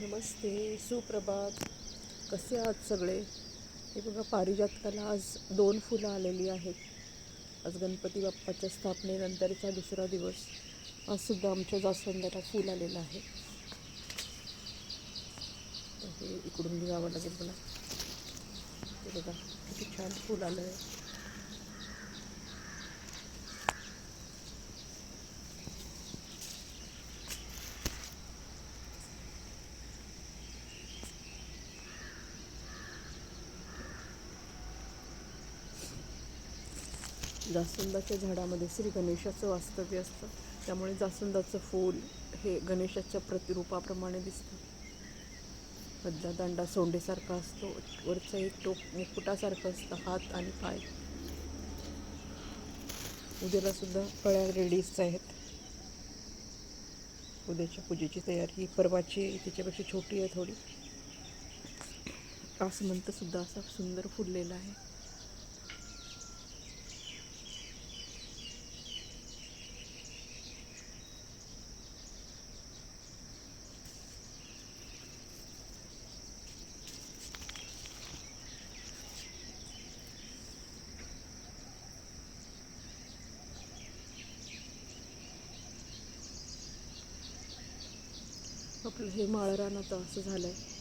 नमस्ते सुप्रभात. कसे आहात सगळे? हे बघा पारिजातकाला आज दोन फुलं आलेली आहेत. आज गणपती बाप्पाच्या स्थापनेनंतरचा दुसरा दिवस. आज सुद्धा आमच्या जास्वंदाला फूल आलेलं आहे. हे इकडून घ्यावं लागेल मला. हे बघा किती छान फूल आलं आहे जास्वंदाच्या झाडामध्ये श्री गणेशाचं वास्तव्य असतं. त्यामुळे जास्वंदाचं फूल हे गणेशाच्या प्रतिरूपाप्रमाणे दिसतं. मधला दांडा सोंडेसारखा असतो. वरचं एक टोक मुकुटासारखं असतं. हात आणि पाय. उद्याला सुद्धा कळ्या रेडीज आहेत. उद्याच्या पूजेची तयारी परवाची त्याच्यापेक्षा छोटी आहे थोडी. आसमंतसुद्धा असा सुंदर फुललेला आहे. आपलं हे माळरान आता असं झालं आहे